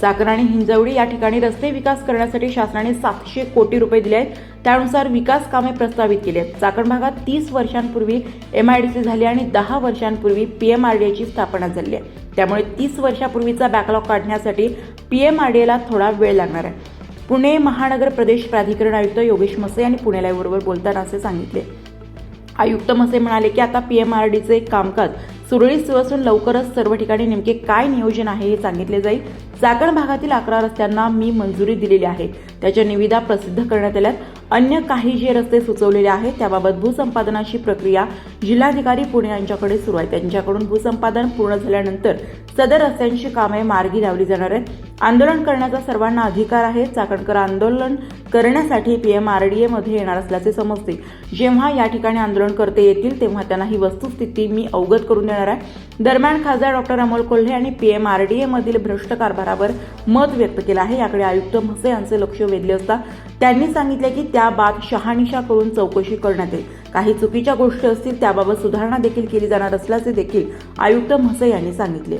चाकण आणि हिंजवडी या ठिकाणी रस्ते विकास करण्यासाठी शासनाने सातशे कोटी रुपये दिले आहेत. त्यानुसार विकास कामे प्रस्तावित केली आहेत. चाकण भागात तीस वर्षांपूर्वी एमआयडीसी झाली आणि दहा वर्षांपूर्वी पीएमआरडीएची स्थापना झाली आहे. त्यामुळे तीस वर्षापूर्वीचा बॅकलॉग काढण्यासाठी पीएमआरडीएला थोडा वेळ लागणार आहे. पुणे महानगर प्रदेश प्राधिकरण आयुक्त योगेश मसे यांनी पुणे लाईव्हबरोबर बोलताना असे सांगितले. आयुक्त मसे म्हणाले की आता पी एम आर डीचे कामकाज सुरळीत सुरू असून लवकरच सर्व ठिकाणी नेमके काय नियोजन आहे हे सांगितले जाईल. चाकण भागातील अकरा रस्त्यांना मी मंजुरी दिलेली आहे. त्याच्या निविदा प्रसिद्ध करण्यात आल्यात. अन्य काही जे रस्ते सुचवलेले आहेत त्याबाबत भूसंपादनाची प्रक्रिया जिल्हाधिकारी पुणे यांच्याकडे सुरू आहे. त्यांच्याकडून भूसंपादन पूर्ण झाल्यानंतर सदर रस्त्यांची कामे मार्गी लावली जाणार आहेत. आंदोलन करण्याचा सर्वांना अधिकार आहे. चाकणकर आंदोलन करण्यासाठी पीएमआरडीए मध्ये येणार असल्याचे समजते. जेव्हा या ठिकाणी आंदोलन करते येतील तेव्हा त्यांना ही वस्तुस्थिती मी अवगत करून देणार आहे. दरम्यान खासदार डॉक्टर अमोल कोल्हे यांनी पीएमआरडीए मधील भ्रष्ट कारभारावर मत व्यक्त केलं आहे. याकडे आयुक्त म्हसे यांचे लक्ष वेधले असता त्यांनी सांगितले की त्या शहानिशा करून चौकशी करण्यात येईल. काही चुकीच्या गोष्टी असतील त्याबाबत सुधारणा देखील केली जाणार असल्याचे देखील आयुक्त म्हसे यांनी सांगितले.